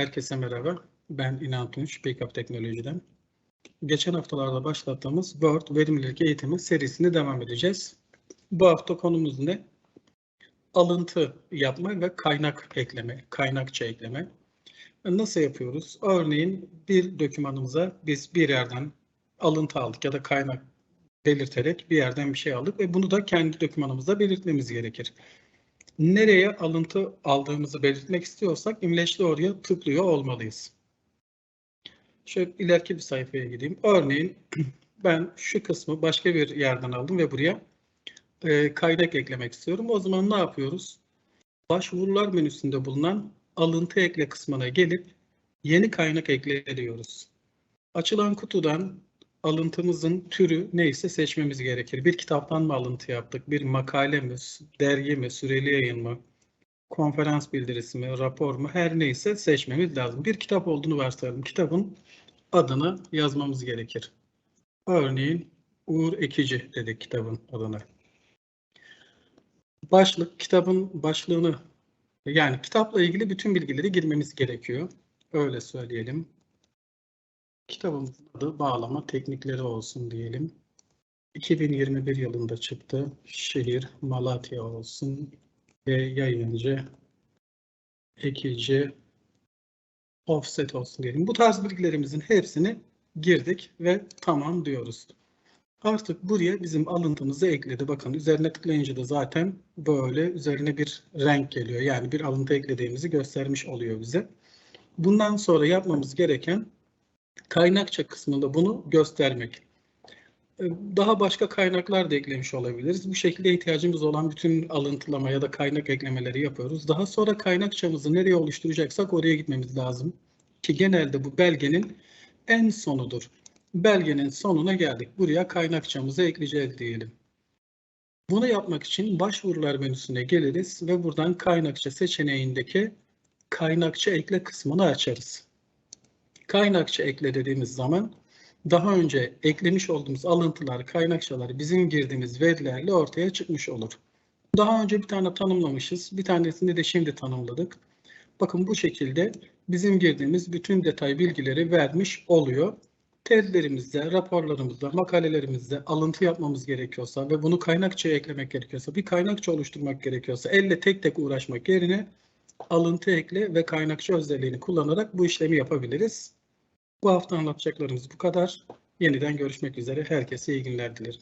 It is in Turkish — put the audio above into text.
Herkese merhaba. Ben İnan Tunç, Backup Teknoloji'den. Geçen haftalarda başlattığımız Word verimlilik eğitimi serisini devam edeceğiz. Bu hafta konumuz ne? Alıntı yapma ve kaynak ekleme, kaynakça ekleme. Nasıl yapıyoruz? Örneğin bir dokümanımıza biz bir yerden alıntı aldık ya da kaynak belirterek bir yerden bir şey aldık ve bunu da kendi dokümanımızda belirtmemiz gerekir nereye alıntı aldığımızı belirtmek istiyorsak imleçli oraya tıklıyor olmalıyız. Şöyle ileriki bir sayfaya gideyim. Örneğin ben şu kısmı başka bir yerden aldım ve buraya e, kaynak eklemek istiyorum. O zaman ne yapıyoruz? Başvurular menüsünde bulunan alıntı ekle kısmına gelip yeni kaynak ekle diyoruz. Açılan kutudan alıntımızın türü neyse seçmemiz gerekir. Bir kitaptan mı alıntı yaptık? Bir makale mi, dergi mi, süreli yayın mı, konferans bildirisi mi, rapor mu her neyse seçmemiz lazım. Bir kitap olduğunu varsayalım. Kitabın adını yazmamız gerekir. Örneğin Uğur Ekici dedik kitabın adına. Başlık, kitabın başlığını yani kitapla ilgili bütün bilgileri girmemiz gerekiyor. Öyle söyleyelim. Kitabımızın adı bağlama teknikleri olsun diyelim. 2021 yılında çıktı. Şehir Malatya olsun ve yayıncı ekici offset olsun diyelim. Bu tarz bilgilerimizin hepsini girdik ve tamam diyoruz. Artık buraya bizim alıntımızı ekledi. Bakın üzerine tıklayınca da zaten böyle üzerine bir renk geliyor. Yani bir alıntı eklediğimizi göstermiş oluyor bize. Bundan sonra yapmamız gereken kaynakça kısmında bunu göstermek. Ee, daha başka kaynaklar da eklemiş olabiliriz. Bu şekilde ihtiyacımız olan bütün alıntılama ya da kaynak eklemeleri yapıyoruz. Daha sonra kaynakçamızı nereye oluşturacaksak oraya gitmemiz lazım. Ki genelde bu belgenin en sonudur. Belgenin sonuna geldik. Buraya kaynakçamızı ekleyeceğiz diyelim. Bunu yapmak için başvurular menüsüne geliriz ve buradan kaynakça seçeneğindeki kaynakça ekle kısmını açarız kaynakça ekle dediğimiz zaman daha önce eklemiş olduğumuz alıntılar, kaynakçalar bizim girdiğimiz verilerle ortaya çıkmış olur. Daha önce bir tane tanımlamışız. Bir tanesini de şimdi tanımladık. Bakın bu şekilde bizim girdiğimiz bütün detay bilgileri vermiş oluyor. Tezlerimizde, raporlarımızda, makalelerimizde alıntı yapmamız gerekiyorsa ve bunu kaynakçaya eklemek gerekiyorsa, bir kaynakça oluşturmak gerekiyorsa elle tek tek uğraşmak yerine alıntı ekle ve kaynakçı özelliğini kullanarak bu işlemi yapabiliriz. Bu hafta anlatacaklarımız bu kadar. Yeniden görüşmek üzere. Herkese iyi günler dilerim.